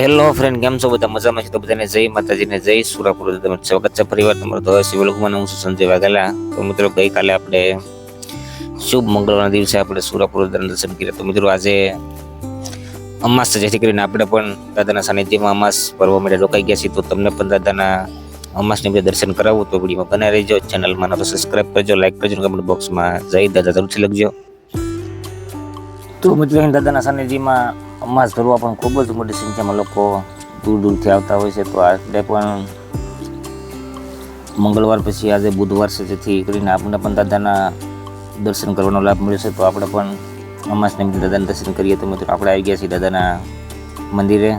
Hello friend કેમ છો? બધા મજામાં છે? તો બધાને જય માતાજીને જય સુરાપુર. તમે સ્વાગત છે? પરિવાર તમારો તો હવે વ્લોગમાં હું છું સંજય વાઘેલા. તો મિત્રો, ગઈકાલે આપણે શુભ મંગળવારના દિવસે આપણે સુરાપુર દર્શન કર્યા. તો મિત્રો, આજે અમાસ છે, જેથી કરીને આપણે પણ દાદાના સાનિધ્યમાં અમાસ પર્વ માટે રોકાઈ ગયા છીએ. તો તમને પણ દાદાના અમાસને બધા દર્શન કરાવવું તો વિડીયોમાં બનાવી રહેજો. ચેનલમાં તો સબસ્ક્રાઈબ કરજો લાઈક કરજો કમેન્ટ બોક્સમાં જય દાદા જરૂરથી લખજો. તો મિત્રો દાદાના સાનિધ્યમાં અમાસ ભરવા પણ ખૂબ જ મોટી સંખ્યામાં લોકો દૂર દૂરથી આવતા હોય છે. તો આજે પણ મંગળવાર પછી આજે બુધવાર છે, જેથી કરીને આપણે પણ દાદાના દર્શન કરવાનો લાભ મળ્યો છે. તો આપણે પણ અમાસ નિમિત્તે દાદાના દર્શન કરીએ. તો મિત્રો આપણે આવી ગયા છીએ દાદાના મંદિરે.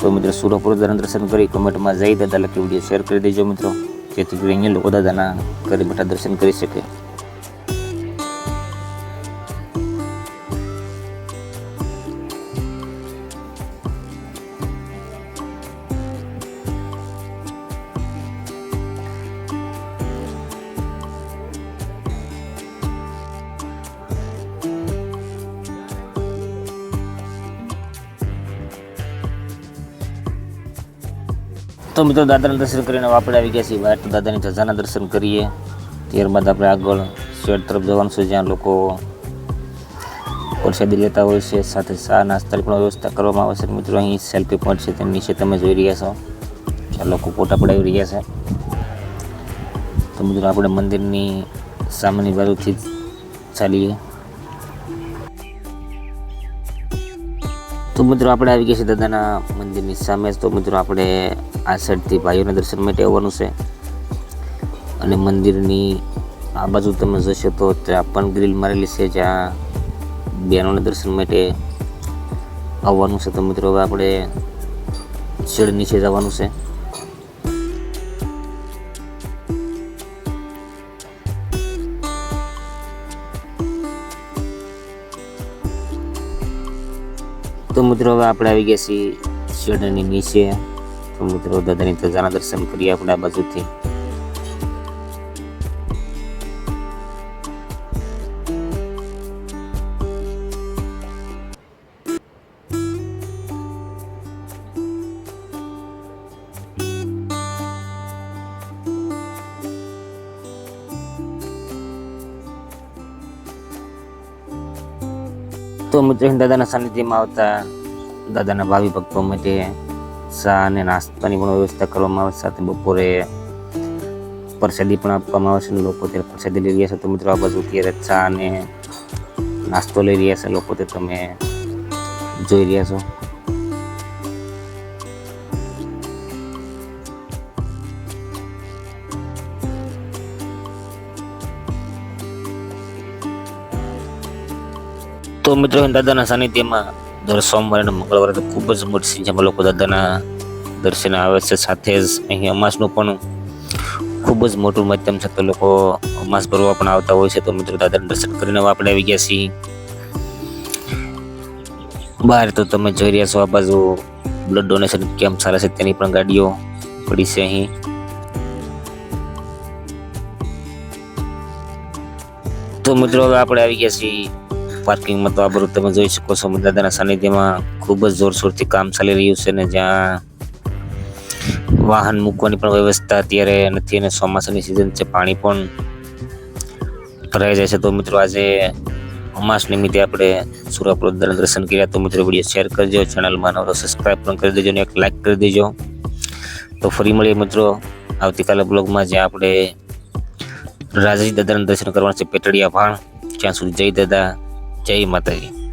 તો મિત્રો સુરપુર દાદાના દર્શન કરી કોમેન્ટમાં જઈ દાદા લખી વીડિયો શેર કરી દેજો મિત્રો, જેથી કરીને લોકો દાદાના ઘરે બેઠા દર્શન કરી શકે. તો મિત્રો દાદાના દર્શન કરીને આપણે આવી ગયા છીએ બહાર તો દાદાની ધજાના દર્શન કરીએ. ત્યારબાદ આપણે આગળ શેડ તરફ જવાનું છે, જ્યાં લોકો પ્રસાદી લેતા હોય છે, સાથે ચા નાસ્તાની પણ વ્યવસ્થા કરવામાં આવે છે. મિત્રો, અહીં સેલ્ફી પોઈન્ટ છે, તેની નીચે તમે જોઈ રહ્યા છો. આ લોકો ફોટા પડાવી રહ્યા છે. તો મિત્રો, આપણે મંદિરની સામેની બાજુથી ચાલીએ. મિત્રો, આપણે આવી ગયા છીએ દાદાના મંદિરની સામે. તો મિત્રો, આપણે આ ભાઈઓના દર્શન માટે આવવાનું છે. અને મંદિરની આ બાજુ તમે જશો તો ત્યાં પણ ગ્રીલ મારેલી છે, જ્યાં બહેનોના દર્શન માટે આવવાનું છે. તો મિત્રો, હવે આપણે ચડ નીચે જવાનું છે. તો મિત્રો હવે આપણે આવી ગયા છીએ શેડની નીચે. તો મિત્રો દાદાની ધજાના દર્શન કરીએ આપણે આ બાજુથી. તો મિત્રો દાદાના સાનિધ્યમાં આવતા. દાદાના ભાવિ ભક્તો માટે ચા અને નાસ્તાની પણ વ્યવસ્થા કરવામાં આવે, સાથે બપોરે પ્રસાદી પણ આપવામાં આવે છે લોકો ત્યારે પ્રસાદી લઈ રહ્યા છે. તો મિત્રો, આ બાજુ અત્યારે ચા અને નાસ્તો લઈ રહ્યા છે. લોકો તે તમે જોઈ રહ્યા છો. તો મિત્રો, દાદાના સાનિધ્યમાં દર સોમવારે અને મંગળવારે તો ખૂબ જ મોટી સંખ્યામાં લોકો દાદાના દર્શને આવે છે. સાથે જ અહીં અમાસનું પણ ખૂબ જ મોટું માધ્યમ છે, તો લોકો અમાસ ભરવા પણ આવતા હોય છે. તો મિત્રો, દાદાના દર્શન કરીને આપણે આવી ગયા છીએ. બહાર તો તમે જોઈ રહ્યા છો, આ બાજુ બ્લડ ડોનેશન કેમ્પ ચાલે છે, તેની પણ ગાડીઓ પડી છે અહીં. તો મિત્રો, હવે આપણે આવી ગયા છીએ પાર્કિંગમાં તો આ બધું તમે જોઈ શકો છો. દાદાના સાનિધ્યમાં ખૂબ જ જોરશોરથી કામ ચાલી રહ્યું છે ને જ્યાં વાહન મૂકવાની પણ વ્યવસ્થા અત્યારે નથી અને ચોમાસાની સિઝન છે, પાણી પણ ભરાઈ જાય છે. તો મિત્રો આજે અમાસ નિમિત્તે આપણે સુરાપુર દર્શન કર્યા. તો મિત્રો વીડિયો શેર કરજો ચેનલમાં નવો સબસ્ક્રાઈબ પણ કરી દેજો અને એક લાઈક કરી દેજો. તો ફરી મળીએ મિત્રો આવતીકાલે બ્લોગમાં જ્યાં આપણે રાજાજી દાદાના દર્શન કરવાના છે, પેટડીયા ભાણ ત્યાં સુધી જય દાદા. જય માતાજી.